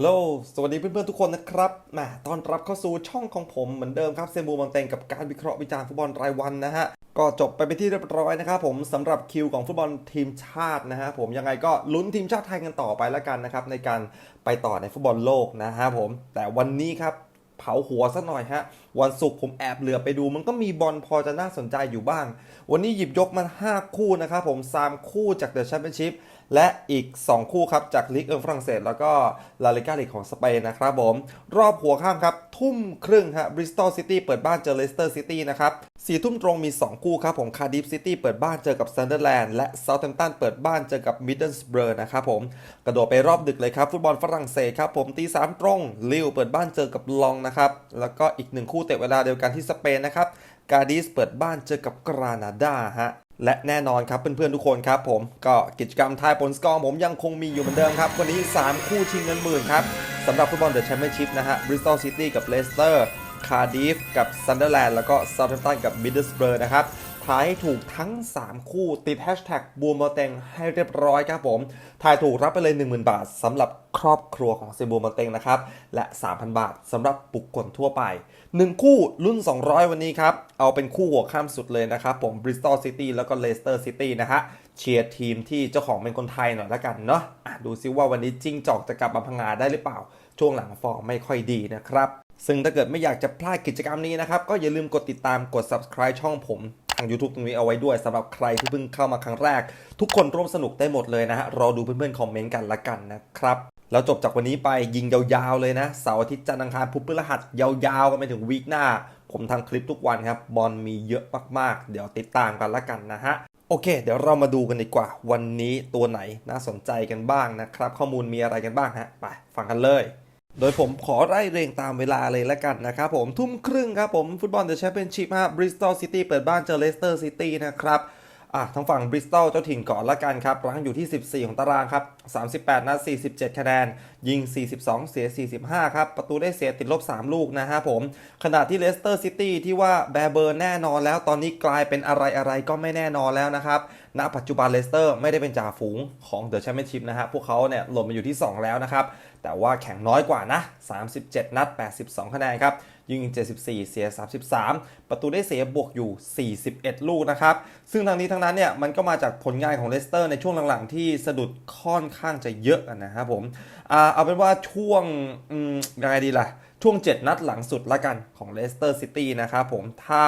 ฮัลโหล สวัสดีเพื่อนๆทุกคนนะครับแหมต้อนรับเข้าสู่ช่องของผมเหมือนเดิมครับเซมูมอนเตงกับการวิเคราะห์วิจารณ์ฟุตบอลรายวันนะฮะ ก็จบไปเป็นที่เรียบร้อยนะครับผมสำหรับคิวของฟุตบอลทีมชาตินะฮะผมยังไงก็ลุ้นทีมชาติไทยกันต่อไปแล้วกันนะครับในการไปต่อในฟุตบอลโลกนะฮะผม แต่วันนี้ครับเผาหัวสักหน่อยฮะ วันศุกร์ผมแอบเหลือไปดู มันก็มีบอลพอจะน่าสนใจอยู่บ้าง วันนี้หยิบยกมา 5 คู่นะครับผม 3 คู่จากเดอะแชมเปี้ยนชิพ และอีก 2 คู่ครับ จากลีกเอิงฝรั่งเศส แล้วก็ลาลิกาลีกของสเปนนะครับผม รอบหัวข้ามครับ ทุ่มครึ่งฮะบริสตอลซิตี้เปิดบ้านเจอเลสเตอร์ซิตี้นะครับสี่ทุ่มตรงมี 2 คู่ครับผมคาร์ดิฟซิตี้เปิดบ้านเจอกับซันเดอร์แลนด์และเซาท์แฮมป์ตันเปิดบ้านเจอกับมิดเดิลสเบอร์นะครับผม กระโดดไปรอบดึกเลยครับ ฟุตบอลฝรั่งเศสครับผมตีสามตรงลิวเปิดบ้านเจอกับลองนะครับแล้วก็อีกหนึ่งคู่เตะเวลาเดียวกันที่สเปนนะครับกาดิสเปิดบ้านเจอกับกรานาดาฮะ และแน่นอนครับเพื่อนๆทุกคนครับผมก็กิจกรรมทายผลสกอร์ผมยังคงมีอยู่เหมือนเดิมครับ วันนี้ 3 คู่ชิงเงินหมื่นครับสำหรับฟุตบอลเดอะแชมเปี้ยนชิพนะฮะบริสตอลซิตี้กับเลสเตอร์คาร์ดิฟกับซันเดอร์แลนด์แล้วก็เซาท์แฮมป์ตันกับมิดเดิลสเบอร์นะครับทายให้ถูกทั้ง 3 คู่ติดแฮชแท็กบูมเมอร์เตงให้เรียบร้อยครับผมทายถูกรับไปเลย 10,000 บาทสำหรับครอบครัวของเซบูมเมอร์เตงนะครับและ 3,000 บาทสำหรับบุคคลทั่วไป 1 คู่รุ่น 200 วันนี้ครับ เอาเป็นคู่หัวข้ามสุดเลยนะครับ ผมบริสตอลซิตี้แล้วก็เลสเตอร์ซิตี้นะฮะเชียร์ทีมที่เจ้าของเป็นคนไทยหน่อยละกันเนาะะดูซิว่าวันนี้จิ้งจอกจะกลับมาพังงาได้หรือเปล่า ช่วงหลังฟอร์มไม่ค่อยดีนะครับ ซึ่งถ้าเกิดไม่อยากจะพลาดกิจกรรมนี้นะครับ ก็อย่าลืมกดติดตามกด subscribe ช่องผมทาง YouTube ตรงนี้เอาไว้ด้วยสำหรับใครที่เพิ่งเข้ามาครั้งแรก ทุกคนร่วมสนุกได้หมดเลยนะฮะรอดูเพื่อนๆคอมเมนต์กันละกันนะครับ แล้วจบจากวันนี้ไปยิงยาวๆเลยนะเสาร์อาทิตย์จันทร์อังคารพุธพฤหัสยาวๆกันไปถึงวีคหน้า ผมทำคลิปทุกวันครับบอลมีเยอะมากๆ เดี๋ยวติดตามกันละกันนะฮะโอเค เดี๋ยวเรามาดูกันดีกว่า วันนี้ตัวไหนน่าสนใจกันบ้างนะครับ ข้อมูลมีอะไรกันบ้างฮะไปฟังกันเลย โดยผมขอไล่เรียงตามเวลาเลยละกันนะครับผมทุ่มครึ่งครับผมฟุตบอลเดอะแชมเปี้ยนชิพฮะบริสตอลซิตี้เปิดบ้านเจอเลสเตอร์ซิตี้นะครับ อะทางฝั่งบริสตอลเจ้าถิ่นก่อนละกันครับรั้งอยู่ที่ 14 ของตารางครับ 38 นัด 47 คะแนน ยิง 42 เสีย 45 ครับ ประตูได้เสียติดลบ 3 ลูกนะฮะผม ขณะที่เลสเตอร์ซิตี้ที่ว่าแบรเบอร์แน่นอนแล้ว ตอนนี้กลายเป็นอะไรอะไรก็ไม่แน่นอนแล้วนะครับ ณ ปัจจุบันเลสเตอร์ไม่ได้เป็นจ่าฝูงของเดอะแชมเปี้ยนชิพนะฮะ พวกเขาเนี่ยหล่นมาอยู่ที่ 2 แล้วนะครับ แต่ว่าแข่งน้อยกว่านะ 37 นัด 82 คะแนนครับ ยิง 74 เสีย 33 ประตูได้เสียบวกอยู่ 41 ลูกนะครับ ซึ่งทางนี้ทั้งนั้นเนี่ยมันก็มาจากผลงานของเลสเตอร์ในช่วงหลังๆ ที่สะดุดค่อนข้างจะเยอะนะครับผมเอาเป็นว่าช่วงยังไงดีล่ะ ช่วง 7 นัดหลังสุดละกันของเลสเตอร์ซิตี้นะครับผมถ้า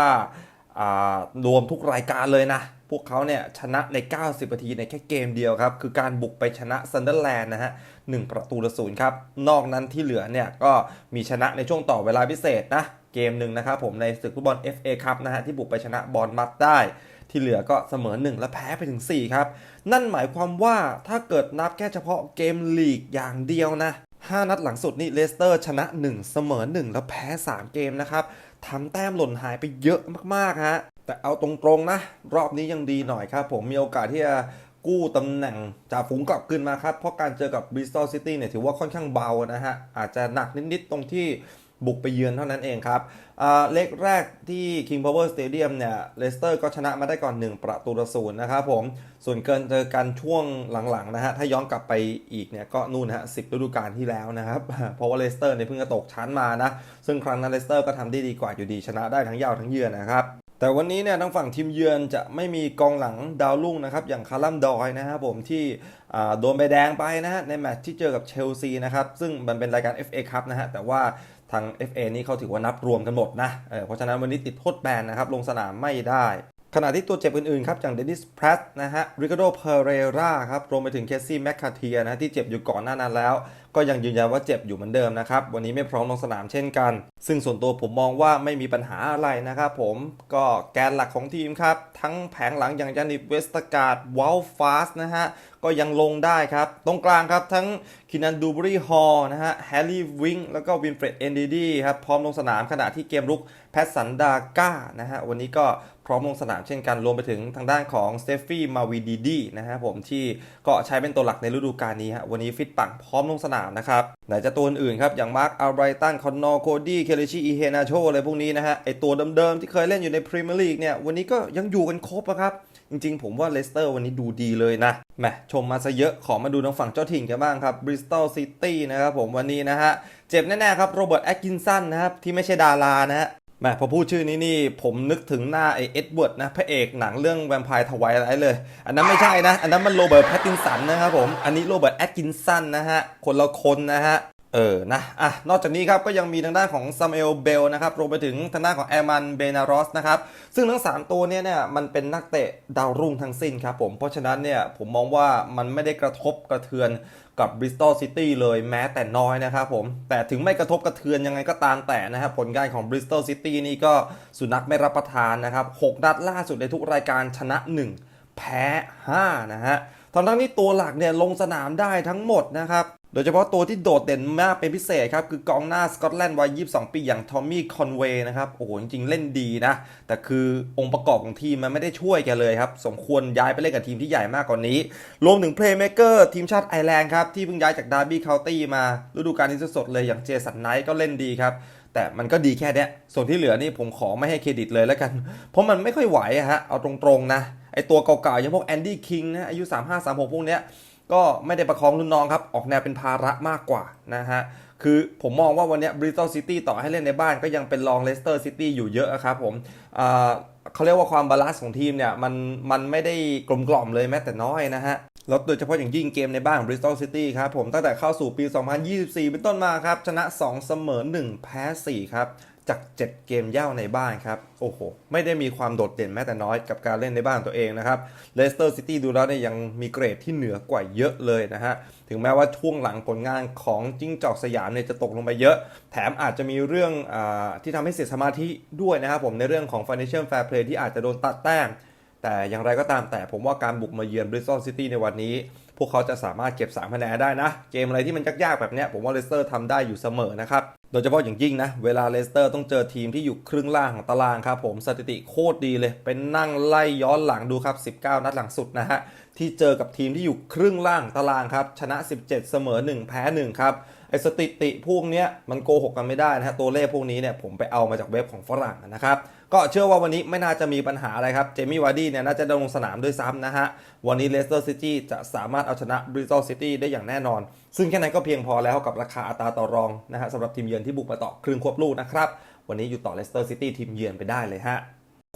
ารวมทุกรายการเลยนะ พวกเขาเนี่ยชนะใน 90 นาทีในแค่เกมเดียวครับ คือการบุกไปชนะซันเดอร์แลนด์นะฮะ หนึ่งประตูต่อศูนย์ครับ นอกนั้นที่เหลือเนี่ยก็มีชนะในช่วงต่อเวลาพิเศษนะ เกมหนึ่งนะครับผมในศึกฟุตบอล FA ครับนะฮะที่บุกไปชนะบอลมัดได้ ที่เหลือก็เสมอ 1 และแพ้ไปถึง 4 ครับ นั่นหมายความว่าถ้าเกิดนับแค่เฉพาะเกมลีกอย่างเดียวนะ5 นัดหลังสุดนี่เลสเตอร์ชนะ 1 เสมอ 1 แล้วแพ้ 3 เกมนะครับทำแต้มหล่นหายไปเยอะมากๆฮะแต่เอาตรงๆนะ รอบนี้ยังดีหน่อยครับ ผมมีโอกาสที่จะ กู้ตำแหน่งจ่าฝูงกลับคืนมาครับ เพราะการเจอกับบริสตอลซิตี้เนี่ยถือว่าค่อนข้างเบานะฮะ อาจจะหนักนิด ๆ ตรงที่บุกไปเยือนเท่านั้นเองครับเล็กแรกที่ King Power Stadium เนี่ยเลสเตอร์ก็ชนะมาได้ก่อน 1 ประตูต่อศูนย์นะครับผม ส่วนเกินเจอกันช่วงหลัง ๆ นะฮะ ถ้าย้อนกลับไปอีกเนี่ยก็นู่นฮะสิบฤดูกาลที่แล้วนะครับ เพราะว่าเลสเตอร์เนี่ยเพิ่งจะตกชั้นมานะ ซึ่งครั้งนั้นเลสเตอร์ก็ทำได้ดีกว่าอยู่ดีชนะได้ทั้งยาวทั้งเยือนนะครับ แต่วันนี้เนี่ยทางฝั่งทีมเยือนจะไม่มีกองหลังดาวรุ่งนะครับ อย่างคาร์ลัมดอยนะครับผมที่โดนใบแดงไปนะฮะในแมตช์ที่เจอกับเชลซีนะครับ ซึ่งมันเป็นรายการ FA ครับนะฮะแต่ว่าทาง FA นี่เขาถือว่านับรวมกันหมดนะเเพราะฉะนั้นวันนี้ติดโทษแบนนะครับลงสนามไม่ได้ ขณะที่ตัวเจ็บอื่นๆครับ อย่างเดนิสแพรสนะฮะริคาโดเพเรราครับรวมไปถึงเคสซี่แมคคาเทียนะที่เจ็บอยู่ก่อนหน้านั้นแล้ว ก็ยังยืนยันว่าเจ็บอยู่เหมือนเดิมนะครับ วันนี้ไม่พร้อมลงสนามเช่นกัน ซึ่งส่วนตัวผมมองว่าไม่มีปัญหาอะไรนะครับผมก็แกนหลักของทีมครับ ทั้งแผงหลังอย่างยานิบเวสตการ์ดวอลฟาสนะฮะก็ยังลงได้ครับ ตรงกลางครับทั้งคินันดูบรีฮอลนะฮะแฮร์รี่วิงแล้วก็วินเฟรดเอนดีดีครับ พร้อมลงสนามขณะที่เกมรุกแพทสันดาก้านะฮะวันนี้ก็พร้อมลงสนามเช่นกัน รวมไปถึงทางด้านของสเตฟฟี่มาวีดีดีนะฮะผมที่ก็ใช้เป็นตัวหลักในฤดูกาลนี้ฮะวันนี้ฟิตปังพร้อมลงสนามนะครับไหนจะตัวอื่นครับ อย่างมาร์คอัลไบรตันคอนนอร์โคดี้เคเลชีอีเฮนาโชอะไรพวกนี้นะฮะไอตัวเดิมๆ ที่เคยเล่นอยู่ในพรีเมียร์ลีกเนี่ย วันนี้ก็ยังอยู่กันครบอะครับ จริงๆ ผมว่าเลสเตอร์วันนี้ดูดีเลยนะแหมชมมาซะเยอะขอมาดูทางฝั่งเจ้าถิ่นกันบ้างครับบริสตอลซิตี้นะครับผมวันนี้นะฮะเจ็บแน่ๆครับโรเบิร์ตแอตกินสันนะครับที่ไม่ใช่ดารานะฮะ แม่พอพูดชื่อนี้นี่ผมนึกถึงหน้าไอเอ็ดเวิร์ดนะพระเอกหนังเรื่องแวมไพร์ทวายไรเลย อันนั้นไม่ใช่นะ อันนั้นมันโรเบิร์ตแพตตินสันนะครับผม อันนี้โรเบิร์ตแอตกินสันนะฮะ คนละคนนะฮะ เออ นะ อะ นอกจากนี้ครับก็ยังมีทางด้านของซัมเอลเบลนะครับ รวมไปถึงทางด้านของแอร์มันเบนารอสนะครับ ซึ่งทั้ง 3 ตัวเนี้เนี่ย มันเป็นนักเตะดาวรุ่งทั้งสิ้นครับผม เพราะฉะนั้นเนี่ย ผมมองว่ามันไม่ได้กระทบกระเทือนกับบริสตอลซิตี้เลยแม้แต่น้อยนะครับผม แต่ถึงไม่กระทบกระเทือนยังไงก็ตามแต่นะครับผลงานของบริสตอลซิตี้นี่ก็สุนัขไม่รับประทานนะครับ6นัดล่าสุดในทุกรายการชนะ 1 แพ้ 5 นะฮะทั้งทั้งที่ตัวหลักเนี่ยลงสนามได้ทั้งหมดนะครับ โดยเฉพาะตัวที่โดดเด่นมากเป็นพิเศษครับ คือกองหน้าสกอตแลนด์วัย 22 ปีอย่างทอมมี่คอนเวย์นะครับ โอ้โห จริง ๆ เล่นดีนะ แต่คือองค์ประกอบของทีมมันไม่ได้ช่วยแกเลยครับ สมควรย้ายไปเล่นกับทีมที่ใหญ่มากกว่านี้ รวมถึงเพลย์เมเกอร์ทีมชาติไอร์แลนด์ครับ ที่เพิ่งย้ายจากดาร์บี้เคาน์ตี้มาฤดูกาลนี้สดๆเลยอย่างเจสันไนท์ก็เล่นดีครับแต่มันก็ดีแค่เนี้ย ส่วนที่เหลือนี่ผมขอไม่ให้เครดิตเลยแล้วกัน เพราะมันไม่ค่อยไหวฮะ เอาตรงๆนะ ไอตัวเก่าๆอย่างพวกแอนดี้คิงนะ อายุ 35 36 พวกเนี้ย ก็ไม่ได้ประคองรุ่นน้องครับ ออกแนวเป็นภาระมากกว่านะฮะ คือผมมองว่าวันนี้บริ s ต o ลซิตี้ต่อให้เล่นในบ้านก็ยังเป็นรองเลสเตอร์ซิตี้อยู่เยอะครับผมเขาเรียกว่าความบาลานซ์ของทีมเนี่ยมันมันไม่ได้กลมกล่อมเลยแม้แต่น้อยนะฮะแล้วโดยเฉพาะอย่างยิ่งเกมในบ้านของบริ s ต o ลซิตี้ครับผมตั้งแต่เข้าสู่ปี 2024 เป็นต้นมาครับ ชนะ 2 เสมอ 1 แพ้ 4 ครับ จาก 7 เกมเย่าในบ้านครับ โอ้โห ไม่ได้มีความโดดเด่นแม้แต่น้อยกับการเล่นในบ้านตัวเองนะครับเลสเตอร์ซิตี้ดูแล้วเนี่ยยังมีเกรดที่เหนือกว่าเยอะเลยนะฮะ ถึงแม้ว่าช่วงหลังผลงานของจิ้งจอกสยามเนี่ยจะตกลงไปเยอะ แถมอาจจะมีเรื่องอที่ทำให้เสียสมาธิด้วยนะครับผมในเรื่องของ Financial Fair Play ที่อาจจะโดนตัดแต้ม แต่อย่างไรก็ตามแต่ผมว่าการบุกมาเยือนบริสตอลซิตี้ในวันนี้ พวกเขาจะสามารถเก็บ3คะแนนได้นะ เกมอะไรที่มันยากๆแบบเนี้ยผมว่าเลสเตอร์ทำได้อยู่เสมอนะครับ โดยเฉพาะอย่างยิ่งนะ เวลาเลสเตอร์ต้องเจอทีมที่อยู่ครึ่งล่างของตารางครับผมสถิติโคตรดีเลย เป็นนั่งไล่ย้อนหลังดูครับ 19 นัดหลังสุดนะฮะ ที่เจอกับทีมที่อยู่ครึ่งล่างตารางครับ ชนะ 17 เสมอ 1 แพ้ 1 ครับ ไอสถิติพวกเนี้ยมันโกหกกันไม่ได้นะฮะตัวเลขพวกนี้เนี่ยผมไปเอามาจากเว็บของฝรั่งนะครับก็เชื่อว่าวันนี้ไม่น่าจะมีปัญหาอะไรครับ เจมี่วาร์ดี้เนี่ยน่าจะดลงสนามด้วยซ้ำนะฮะ วันนี้เลสเตอร์ซิตี้จะสามารถเอาชนะบริ s ต l ซิตี้ได้อย่างแน่นอน ซึ่งแค่นั้นก็เพียงพอแล้วกับราคาอัตราต่อรองนะฮะสำหรับทีมเยือนที่บุกมาต่อครึ่งควบลูกนะครับ วันนี้อยู่ต่อเลสเตอร์ซิตี้ทีมเยือนไปได้เลยฮะ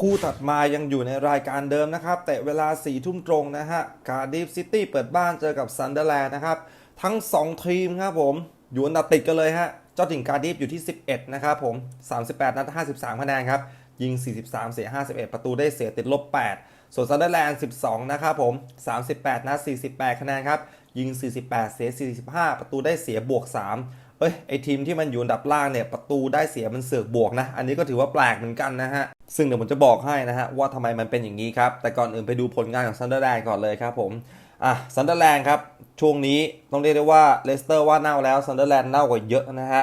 คู่ถัดมายังอยู่ในรายการเดิมนะครับ แต่เวลา4ี่ทุ่มตรงนะฮะคาร์ดิฟซิตี้เปิดบ้านเจอกับซันเดอร์แลนด์นะครับ ทั้ง 2 ทีมครับผม อยู่อันดับติดกันเลยฮะ เจ้าถิ่นคารดิฟอยู่ที่ 11 นะครับผม 38 นัด 53 คะแนนครับ ยิง 43 เสีย 51 ประตูได้เสียติดลบ 8 ส่วนซันเดอร์แลนด์ 12 นะครับผม 38 นัด 48 คะแนนครับ ยิง 48 เสีย 45 ประตูได้เสียบวก 3 เอ้ย ไอทีมที่มันอยู่อันดับล่างเนี่ย ประตูได้เสียมันเสือกบวกนะ อันนี้ก็ถือว่าแปลกเหมือนกันนะฮะ ซึ่งเดี๋ยวผมจะบอกให้นะฮะว่าทำไมมันเป็นอย่างนี้ครับ แต่ก่อนอื่นไปดูผลงานของซันเดอร์แลนด์ก่อนเลยครับผม อะซันเดอร์แลนด์ครับ ช่วงนี้ต้องเรียกได้ว่าเลสเตอร์ว่าเน่าแล้วซันเดอร์แลนด์เน่ากว่าเยอะนะฮะ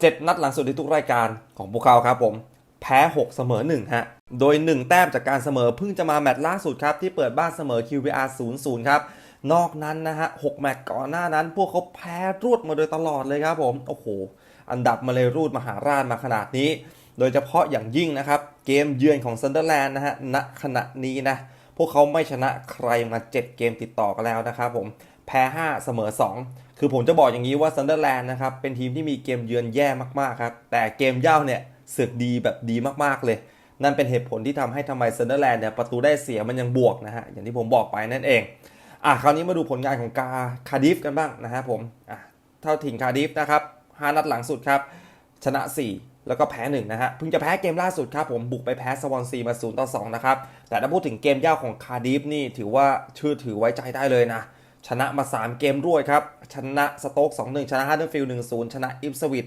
เจ็ดนัดหลังสุดในทุกรายการของพวกเขาครับผมแพ้ 6 เสมอ1ฮะโดย 1 แต้มจากการเสมอเพิ่งจะมาแมตช์ล่าสุดครับ ที่เปิดบ้านเสมอ QPR 0-0 ครับ นอกนั้นนะฮะ6แมตช์ก่อนหน้านั้น พวกเขาแพ้รวดมาโดยตลอดเลยครับผมโอ้โหอันดับมาเลยรูดมหาราชมาขนาดนี้ โดยเฉพาะอย่างยิ่งนะครับ เกมเยือนของซันเดอร์แลนด์นะฮะณขณะนี้นะ พวกเขาไม่ชนะใครมา 7 เกมติดต่อกันแล้วนะครับผมแพ้ 5 เสมอ 2 คือผมจะบอกอย่างนี้ว่าซันเดอร์แลนด์นะครับเป็นทีมที่มีเกมเยือนแย่มากๆครับแต่เกมเย่าเนี่ยสือกดีแบบดีมากๆเลย นั่นเป็นเหตุผลที่ทำให้ทำไมซันเดอร์แลนด์เนี่ยประตูได้เสียมันยังบวกนะฮะอย่างที่ผมบอกไปนั่นเองอะคราวนี้มาดูผลงานของกาคาดิฟกันบ้างนะฮะผมอะเท่าถิ่นคาดิฟนะครับ5นัดหลังสุดครับชนะ 4 แล้วก็แพ้1นะฮะเพิ่งจะแพ้เกมล่าสุดครับผมบุกไปแพ้สวอนซีมา0ต่อ2นะครับแต่ถ้าพูดถึงเกมเย่าของคาดิฟนี่ถือว่าเชื่อถือไว้ใจได้เลยนะชนะมา 3 เกมรวดครับ ชนะสโต๊ก2-1 ชนะฮาร์เดอร์ฟิลด์1-0 ชนะอิฟสวิต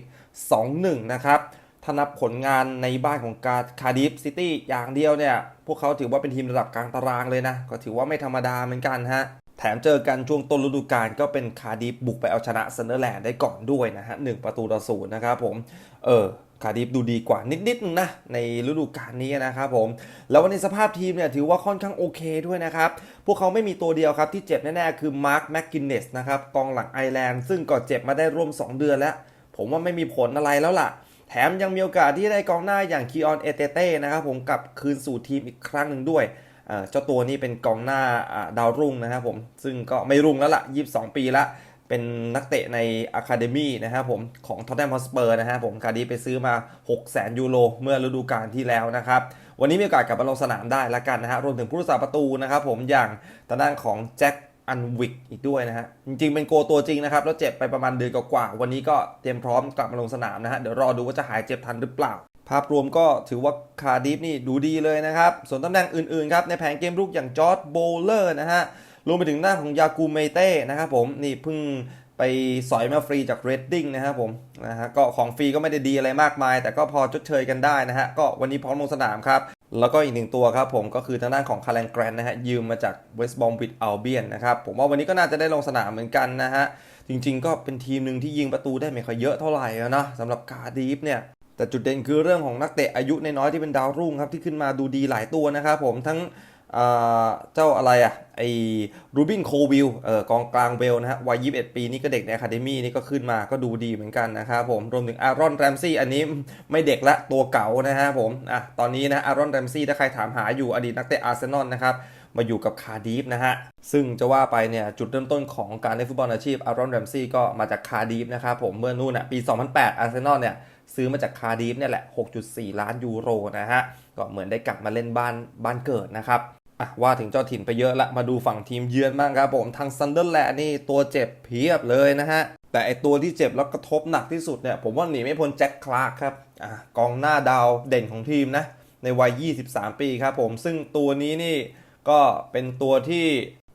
2-1 นะครับถ้านับผลงานในบ้านของการคาดิฟซิตี้อย่างเดียวเนี่ย พวกเขาถือว่าเป็นทีมระดับกลางตารางเลยนะ ก็ถือว่าไม่ธรรมดาเหมือนกันฮะ แถมเจอกันช่วงต้นฤดูกาลก็เป็นคาร์ดิฟบุกไปเอาชนะเซนเดอร์แลนด์ได้ก่อนด้วยนะฮะหประตูต่อศูนย์นะครับผม เออ คาดิฟดูดีกว่านิดๆนึงนะในฤดูกาลนี้นะครับผม แล้ววันนี้สภาพทีมเนี่ยถือว่าค่อนข้างโอเคด้วยนะครับ พวกเขาไม่มีตัวเดียวครับที่เจ็บแน่ๆ คือมาร์คแมคกินเนสนะครับกองหลังไอร์แลนด์ ซึ่งก็เจ็บมาได้ร่วม 2 เดือนแล้ว ผมว่าไม่มีผลอะไรแล้วล่ะ แถมยังมีโอกาสที่ได้กองหน้าอย่างคีออนเอเตเต้นะครับผมกลับคืนสู่ทีมอีกครั้งหนึ่งด้วยเจ้าตัวนี้เป็นกองหน้าดาวรุ่งนะครับผมซึ่งก็ไม่รุ่งแล้วละ่ะ 22 ปีละ เป็นนักเตะในอะคาเดมี่นะครับผมของท็อตแนมฮอสเปอร์นะฮะผมคาร์ดีไปซื้อมา 6 0 0 0 0ยูโรเมื่อฤดูกาลที่แล้วนะครับ วันนี้มีโอกาสกลับมาลงสนามได้แล้วกันนะฮะรวมถึงผู้รักษาประตูนะครับผมอย่างทางด้านของแจ็คอันวิกอีกด้วยนะฮะ จริงๆ เป็นโกตัวจริงนะครับ แล้วเจ็บไปประมาณเดือนกว่าๆวันนี้ก็เตรียมพร้อมกลับมาลงสนามนะฮะ เดี๋ยวรอดูว่าจะหายเจ็บทันหรือเปล่า ภาพรวมก็ถือว่าคาร์ดิฟนี่ดูดีเลยนะครับ ส่วนตำแหน่งอื่นๆครับ ในแผนเกมรุกอย่างจอร์ดโบเลอร์นะฮะ รวมไปถึงหน้าของยากูเมเต้นะครับผมนี่เพิ่งไปสอยมาฟรีจากเรดดิ้งนะครับผมนะฮะก็ของฟรีก็ไม่ได้ดีอะไรมากมาย แต่ก็พอชดเชยกันได้นะฮะก็วันนี้พร้อมลงสนามครับแล้วก็อีกหนึ่งตัวครับผมก็คือทางด้านของคาร์แลนแกรนนะฮะยืมมาจากเวสต์บอมบิดอัลเบียนนะครับผมว่าวันนี้ก็น่าจะได้ลงสนามเหมือนกันนะฮะจริงๆ ก็เป็นทีมหนึ่งที่ยิงประตูได้ไม่ค่อยเยอะเท่าไหร่อะนะสำหรับคาดิฟเนี่ยแต่จุดเด่นคือเรื่องของนักเตะอายุนน้อยที่เป็นดาวรุ่งครับที่ขึ้นมาดูดีหลายตัวนะครับผมทั้ง เจ้าอะไรอะไอ้รูบินโควิลเออกองกลางเวลนะฮะวัย21 ปีนี่ก็เด็กในอะคาเดมี่นี่ก็ขึ้นมาก็ดูดีเหมือนกันนะครับผมรวมถึงอารอนแรมซี่อันนี้ไม่เด็กละตัวเก่านะฮะผมอะตอนนี้นะอารอนแรมซี่ถ้าใครถามหาอยู่อดีตนักเตะอาร์เซนอลนะครับมาอยู่กับคาร์ดีฟนะฮะ ซึ่งจะว่าไปเนี่ยจุดเริ่มต้นของการเล่นฟุตบอลอาชีพอารอนแรมซี่ก็มาจากคาร์ดีฟนะครับผมเมื่อนู่นอะปี 2008 อาร์เซนอลเนี่ยซื้อมาจากคาร์ดีฟเนี่ยแหละ 6.4 ล้านยูโรนะฮะ ก็เหมือนได้กลับมาเล่นบ้านบ้านเกิดนะครับ อะว่าถึงเจ้าถิ่นไปเยอะละมาดูฝั่งทีมเยือนบ้างครับผมทางซันเดอร์แลนด์นี่ตัวเจ็บเพียบเลยนะฮะแต่ไอตัวที่เจ็บแล้วกระทบหนักที่สุดเนี่ยผมว่าหนีไม่พ้นแจ็คคลาร์กครับอะกองหน้าดาวเด่นของทีมนะในวัย 23 ปีครับผมซึ่งตัวนี้นี่ก็เป็นตัวที่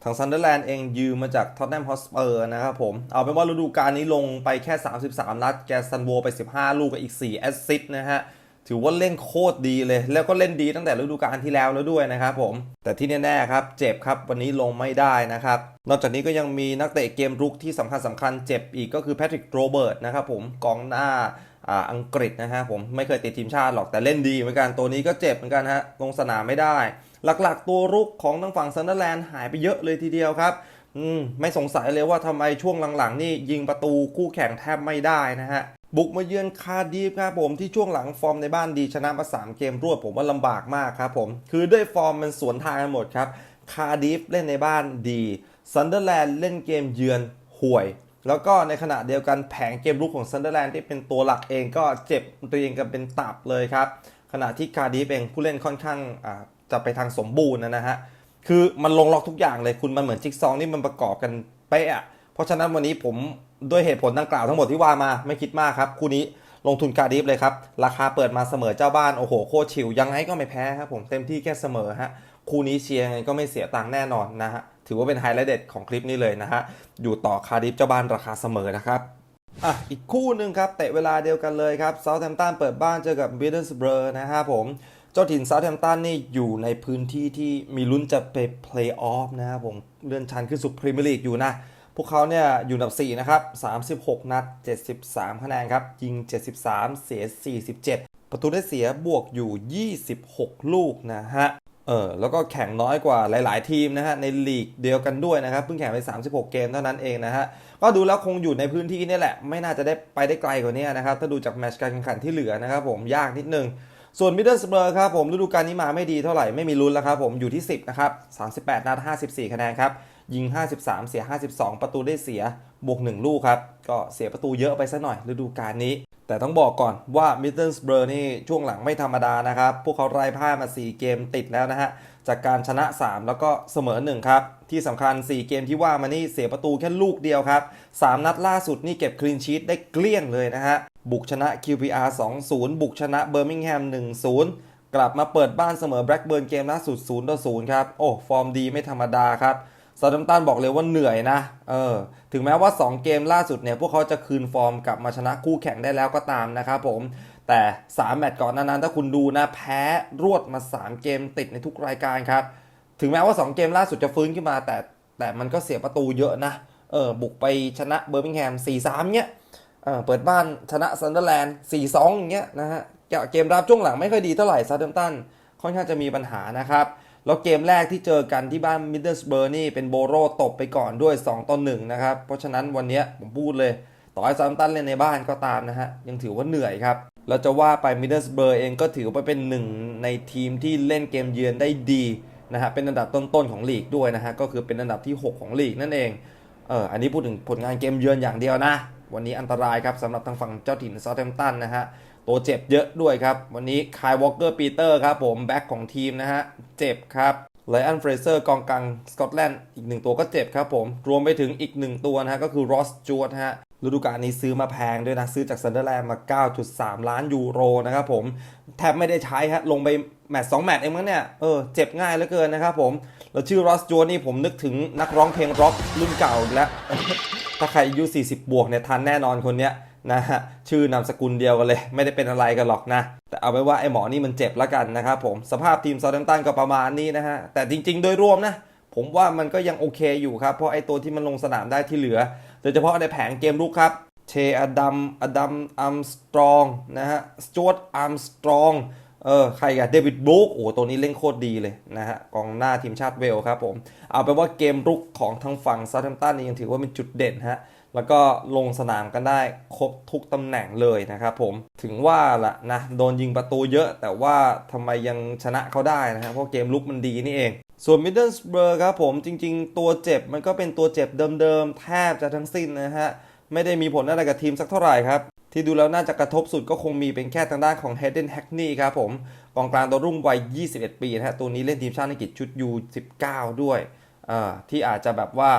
ทางซันเดอร์แลนด์เองยืมมาจากท็อตแนมฮอสเปอร์นะครับผม เอาเป็นว่าฤดูกาลนี้ลงไปแค่ 33 นัด แกซันโวไป 15 ลูกกับอีก 4 แอสซิสต์นะฮะ ถือว่าเล่นโคตรดีเลย แล้วก็เล่นดีตั้งแต่ฤดูกาลที่แล้วแล้วด้วยนะครับผม แต่ที่แน่ๆครับ เจ็บครับวันนี้ลงไม่ได้นะครับ นอกจากนี้ก็ยังมีนักเตะเกมรุกที่สำคัญสำคัญๆเจ็บอีกก็คือแพทริกโรเบิร์ตนะครับผมกองหน้าอ่าอังกฤษนะฮะผมไม่เคยติดทีมชาติหรอกแต่เล่นดีเหมือนกันตัวนี้ก็เจ็บเหมือนกันฮะลงสนามไม่ได้ หลักๆ ตัวรุกของทางฝั่งซันเดอร์แลนด์หายไปเยอะเลยทีเดียวครับอืมไม่สงสัยเลยว่าทำไมช่วงหลังๆ นี่ยิงประตูคู่แข่งแทบไม่ได้นะฮะ บุกมาเยือนคาร์ดิฟครับผมที่ช่วงหลังฟอร์มในบ้านดีชนะมา 3 เกมรวดผมว่าลำบากมากครับผม คือด้วยฟอร์มมันสวนทางกันหมดครับ คาร์ดิฟเล่นในบ้านดีซันเดอร์แลนด์เล่นเกมเยือนห่วย แล้วก็ในขณะเดียวกันแผงเกมรุกของซันเดอร์แลนด์ที่เป็นตัวหลักเองก็เจ็บเรียงกันเป็นตับเลยครับ ขณะที่คาร์ดิฟเองผู้เล่นค่อนข้างจะไปทางสมบูรณ์นะฮะคือมันลงล็อกทุกอย่างเลยคุณมันเหมือนจิ๊กซอว์นี่มันประกอบกันเป๊ะ เพราะฉะนั้นวันนี้ผมด้วยเหตุผลดังกล่าวทั้งหมดที่ว่ามาไม่คิดมากครับคู่นี้ลงทุนคารดิฟเลยครับ ราคาเปิดมาเสมอเจ้าบ้าน โอ้โห โคตรชิว ยังไงก็ไม่แพ้ครับผมเต็มที่แค่เสมอฮะคู่นี้เชียร์ยังไงก็ไม่เสียตังค์แน่นอนนะฮะถือว่าเป็นไฮไลท์เด็ดของคลิปนี้เลยนะฮะอยู่ต่อคาร์ดิฟเจ้าบ้านราคาเสมอนะครับอะอีกคู่หนึ่งครับเตะเวลาเดียวกันเลยครับเซาท์แฮมป์ตันเปิดบ้านเจอกับบิดเดิลสเบอร์นะครับผมเจ้าถิ่นเซาท์แฮมป์ตันนี่อยู่ในพื้นที่ที่มีลุ้นจะไปเพลย์ออฟนะครับผมเลื่อนชั้นขึ้นสู่พรีเมียร์ลีกอยู่นะ พวกเขาเนี่ยอยู่อันดับ 4 นะครับ 36 นัด 73 คะแนนครับ ยิง 73 เสีย 47 ประตูได้เสียบวกอยู่ 26 ลูกนะฮะ เออ แล้วก็แข่งน้อยกว่าหลาย ๆ ทีมนะฮะ ในลีกเดียวกันด้วยนะครับ เพิ่งแข่งไป 36 เกมเท่านั้นเองนะฮะ ก็ดูแล้วคงอยู่ในพื้นที่นี่แหละ ไม่น่าจะได้ไปได้ไกลกว่านี้นะครับ ถ้าดูจากแมตช์การแข่งขันที่เหลือนะครับผม ยากนิดนึงส่วนมิดเดิลสเบอร์ครับผมฤดูกาลนี้มาไม่ดีเท่าไหร่ไม่มีลุ้นแล้วครับผมอยู่ที่ 10 นะครับ 38 นัด 54 คะแนนครับ ยิง 53 เสีย 52 ประตูได้เสียบวก 1 ลูกครับ ก็เสียประตูเยอะไปซะหน่อยฤดูกาลนี้ แต่ต้องบอกก่อนว่ามิดเดิลสเบอร์นี่ช่วงหลังไม่ธรรมดานะครับ พวกเขาไร้พ่ายมา 4 เกมติดแล้วนะฮะ จากการชนะ 3 แล้วก็เสมอ 1 ครับ ที่สำคัญ 4 เกมที่ว่ามานี่เสียประตูแค่ลูกเดียวครับ 3 นัดล่าสุดนี่เก็บคลีนชีตได้เกลี้ยงเลยนะฮะบุกชนะ QPR 2-0 บุกชนะเบอร์มิงแฮม 1-0กลับมาเปิดบ้านเสมอแบล็กเบิร์นเกมล่าสุด0-0ครับ โอ้ ฟอร์มดีไม่ธรรมดาครับ ซาดัมตันบอกเลยว่าเหนื่อยนะ เออ ถึงแม้ว่า 2 เกมล่าสุดเนี่ย พวกเขาจะคืนฟอร์มกลับมาชนะคู่แข่งได้แล้วก็ตามนะครับผม แต่ 3 แมตช์ก่อนนานั้นถ้าคุณดูนะ แพ้รวดมา 3 เกมติดในทุกรายการครับ ถึงแม้ว่า 2 เกมล่าสุดจะฟื้นขึ้นมา แต่แต่มันก็เสียประตูเยอะนะ เออ บุกไปชนะเบอร์มิงแฮม 4-3 เนี้ยเออเปิดบ้านชนะซันเดอร์แลนด์ 4-2 อย่างเงี้ยนะฮะ เกมรับช่วงหลังไม่ค่อยดีเท่าไหร่ซาเดมตัน ค่อนข้างจะมีปัญหานะครับ แล้วเกมแรกที่เจอกันที่บ้านมิดเดิลสเบอร์นี่เป็นโบโรตบไปก่อนด้วย 2ต่อ1นะครับ เพราะฉะนั้นวันนี้ผมพูดเลย ต่อให้ซาเดมตันเล่นในบ้านก็ตามนะฮะ ยังถือว่าเหนื่อยครับแล้วจะว่าไปมิดเดิลสเบอร์เองก็ถือว่าเป็นหนึ่งในทีมที่เล่นเกมเยือนได้ดีนะฮะ เป็นอันดับต้นๆของลีกด้วยนะฮะ ก็คือเป็นอันดับที่ 6 ของลีกนั่นเอง เออ อันนี้พูดถึงผลงานเกมเยือนอย่างเดียวนะ วันนี้อันตรายครับสำหรับทางฝั่งเจ้าถิ่นซา u t แ a มตันนะฮะ ตัวเจ็บเยอะด้วยครับ วันนี้คายวอลเกอร์ปีเตอร์ครับผมแบ็กของทีมนะฮะ เจ็บครับไลอันเฟรเซอร์กองกลางสกอตแลนด์อีกหนึ่งตัวก็เจ็บครับผม รวมไปถึงอีกหนึ่งตัวนะฮะ ก็คือรอสจวดฮะฤดูกาลนี้ซื้อมาแพงด้วยนะ ซื้อจากซันเดอร์แลนด์มา 9.3 ล้านยูโรนะครับผม แทบไม่ได้ใช้ฮะ ลงไปแมตช์สองแมตช์เองมั้งเนี่ย เออ เจ็บง่ายเหลือเกินนะครับผม แล้วชื่อรอสจวดนี่ผมนึกถึงนักร้องเพลงร็อกรุ่นเก่าแล้ว ถ้าใครอายุ 40 บวกเนี่ยทันแน่นอนคนเนี้ย นะฮะชื่อนามสกุลเดียวกันเลย ไม่ได้เป็นอะไรกันหรอกนะ แต่เอาไว้ว่าไอ้หมอนี่มันเจ็บแล้วกันนะครับผมสภาพทีมซา u t แ a ม p ตันก็ประมาณนี้นะฮะแต่จริง ๆ โดยรวมนะผมว่ามันก็ยังโอเคอยู่ครับ เพราะไอ้ตัวที่มันลงสนามได้ที่เหลือ โดยเฉพาะในแผงเกมลุกครับเชอดัมอดัมอัมสตรองนะฮะสจวตอัมสตรองเออใครอะเดวิดบรูคโอ้ตัวนี้เล่นโคตรดีเลยนะฮะกองหน้าทีมชาติเวลครับผม เอาไปว่าเกมรุกของทางฝั่งซา u t แ a มตันนี่ยังถือว่าเป็นจุดเด่นฮะ แล้วก็ลงสนามกันได้ครบทุกตำแหน่งเลยนะครับผมถึงว่าละนะโดนยิงประตูเยอะ แต่ว่าทำไมยังชนะเขาได้นะฮะเพราะเกมลุกมันดีนี่เอง ส่วนมิดเดิลสเบอร์ครับผมจริง ๆ ตัวเจ็บมันก็เป็นตัวเจ็บเดิมๆ แทบจะทั้งสิ้นนะฮะไม่ได้มีผลอะไรกับทีมสักเท่าไหร่ครับที่ดูแล้วน่าจะกระทบสุดก็คงมีเป็นแค่ทางด้านของ Hayden Hackney ครับผมกองกลางตัวรุ่งวัย 21 ปีนะฮะตัวนี้เล่นทีมชาติอังกฤษชุด U19 ด้วยอ่าที่อาจจะแบบว่า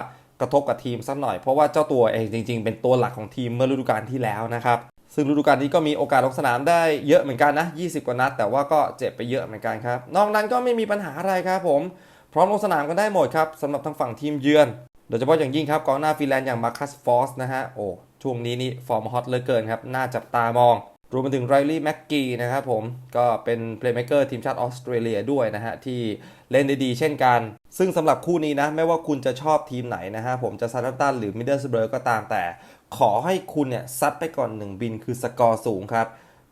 กระทบกับทีมสักหน่อย เพราะว่าเจ้าตัวเองจริง ๆ เป็นตัวหลักของทีมเมื่อฤดูกาลที่แล้วนะครับซึ่งฤดูกาลนี้ก็มีโอกาสลงสนามได้เยอะเหมือนกันนะ 20 กว่านัด แต่ว่าก็เจ็บไปเยอะเหมือนกันครับ นอกนั้นก็ไม่มีปัญหาอะไรครับผม พร้อมลงสนามกันได้หมดครับสำหรับทางฝั่งทีมเยือน โดยเฉพาะอย่างยิ่งครับกองหน้าฟินแลนด์อย่างมาคัสฟอสนะฮะ โอ้ ช่วงนี้นี่ฟอร์มฮอตเหลือเกินครับ น่าจับตามอง รวมไปถึงไรลี่แม็กกี้นะครับผม ก็เป็นเพลย์เม k เกอร์ทีมชาติออสเตรเลียด้วยนะฮะ ที่เล่นได้ดีเช่นกัน ซึ่งสำหรับคู่นี้นะ ไม่ว่าคุณจะชอบทีมไหนนะฮะ ผมจะซาร์ตันหรือมิดเดิลสเบอร์ก็ตามแต่ ขอให้คุณเนี่ย ซัดไปก่อนหนึ่งบินคือสกอร์สูงครับ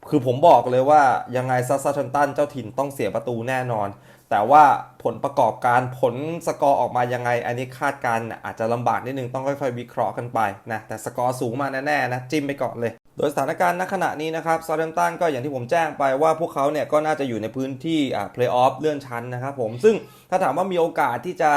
คือผมบอกเลยว่ายังไงซัสซันตันเจ้าถิ่นต้องเสียประตูแน่นอน แต่ว่าผลประกอบการผลสกอร์ออกมายังไง อันนี้คาดการณ์อาจจะลำบากนิดนึงต้องค่อยๆวิเคราะห์กันไปนะแต่สกอร์สูงมาแน่ๆนะจิ้มไปก่อนเลย โดยสถานการณ์ณขณะนี้นะครับซา u t แ a มตันก็อย่างที่ผมแจ้งไปว่าพวกเขาเนี่ยก็น่าจะอยู่ในพื้นที่อ่าเพลย์ออฟเลื่อนชั้นนะครับผมซึ่งถ้าถามว่ามีโอกาสที่จะ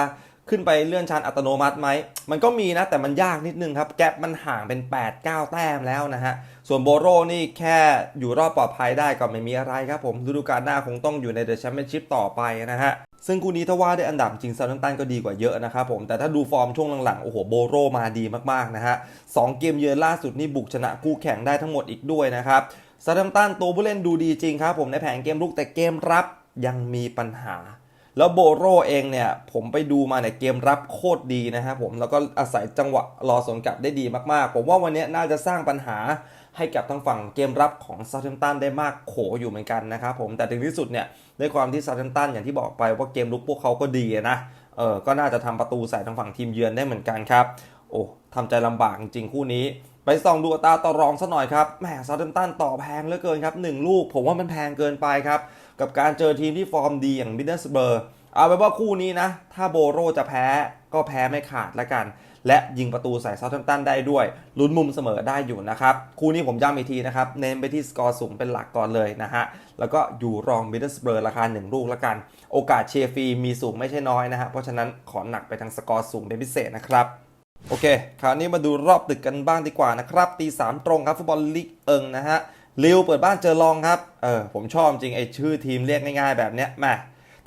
ขึ้นไปเลื่อนชั้นอัตโนมัติไหม มันก็มีนะ แต่มันยากนิดนึงครับ แกลบมันห่างเป็น 8-9 แต้มแล้วนะฮะ ส่วนโบโรนี่แค่อยู่รอบปลอดภัยได้ก็ไม่มีอะไรครับผม ฤดูกาลหน้าคงต้องอยู่ในเดอะแชมเปี้ยนชิพต่อไปนะฮะ ซึ่งคู่นี้ถ้าว่าได้อันดับจริงซา u t แ a ม p ตันก็ดีกว่าเยอะนะครับผม แต่ถ้าดูฟอร์มช่วงหลังๆ โอ้โห โบโรมาดีมากๆนะฮะสองเกมเยือนล่าสุดนี่บุกชนะคู่แข่งได้ทั้งหมดอีกด้วยนะครับซา u t แ a ม p ตันตัวผู้เล่นดูดีจริงครับผมในแผนเกมลุกแต่เกมรับยังมีปัญหา แล้วโบโรเองเนี่ย ผมไปดูมาเนี่ยเกมรับโคตรดีนะครับผมแล้วก็อาศัยจังหวะรอสวนกลับได้ดีมากๆ ผมว่าวันนี้น่าจะสร้างปัญหา ให้กับทางฝั่งเกมรับของซา u t แ a มตันได้มากโขอยู่เหมือนกันนะครับผมแต่ถึงที่สุดเนี่ยด้วยความที่ซา u t แ a มตันอย่างที่บอกไปว่าเกมลุกพวกเขาก็ดีนะเออก็น่าจะทำประตูใส่ทางฝั่งทีมเยือนได้เหมือนกันครับโอ้ทำใจลำบากจริงคู่นี้ไปส่องดูตาต่อรองซะหน่อยครับแหมซา u t แ a มตันต่อแพงเหลือเกินครับหนึ่งลูก ผมว่ามันแพงเกินไปครับกับการเจอทีมที่ฟอร์มดีอย่างมิดเดิลสเบอร์เอาไปนว่าคู่นี้นะ ถ้าโบโรจะแพ้ก็แพ้ไม่ขาดละกัน และยิงประตูใส่เซาท์แ a ม p ตันได้ด้วยลุ้นมุมเสมอได้อยู่นะครับ คู่นี้ผมย้ำอีกทีนะครับ เน้นไปที่สกอร์สูงเป็นหลักก่อนเลยนะฮะ แล้วก็อยู่รองมิดเดิลสเบอร์ราคา 1 ลูกละกัน โอกาสเชียร์ฟรีมีสูงไม่ใช่น้อยนะฮะ เพราะฉะนั้นขอหนักไปทางสกอร์สูงเป็นพิเศษนะครับโอเค คราวนี้มาดูรอบดึกกันบ้างดีกว่านะครับตีสามตรงครับฟุตบอลลีกเอิงนะฮะลิวเปิดบ้านเจอลองครับ เออผมชอบจริงไอชื่อทีมเรียกง่ายๆแบบเนี้ยแหม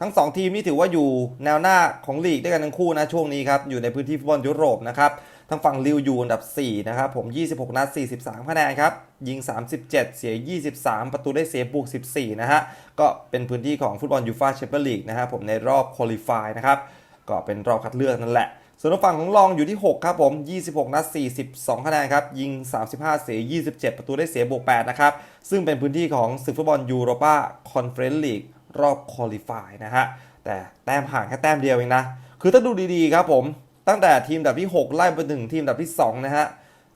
ทั้ง 2 ทีมนี่ถือว่าอยู่แนวหน้าของลีกด้วยกันทั้งคู่นะช่วงนี้ครับอยู่ในพื้นที่ฟุตบอลยุโรปนะครับทางฝั่งลิวอยู่อันดับ 4 นะครับผม 26 นัด 43 คะแนนครับ ยิง 37 เสีย 23 ประตูได้เสียบวก 14 นะฮะ ก็เป็นพื้นที่ของฟุตบอลยูฟ่าแชมเปี้ยนลีกนะครับผมในรอบคุริฟายนะครับ ก็เป็นรอบคัดเลือกนั่นแหละ ส่วนทางฝั่งของรองอยู่ที่ 6 ครับผม 26 นัด 42 คะแนนครับ ยิง 35 เสีย 27 ประตูได้เสียบวก 8 นะครับ ซึ่งเป็นพื้นที่ของศึกฟุตบอลยูโรปาคอนเฟอเรนซ์ลีก รอบคุริฟายนะฮะ แต่แต้มห่างแค่แต้มเดียวเองนะ คือถ้าดูดีๆครับผม ตั้งแต่ทีมดับที่ 6 ไล่ไปถึงทีมดับที่ 2 นะฮะ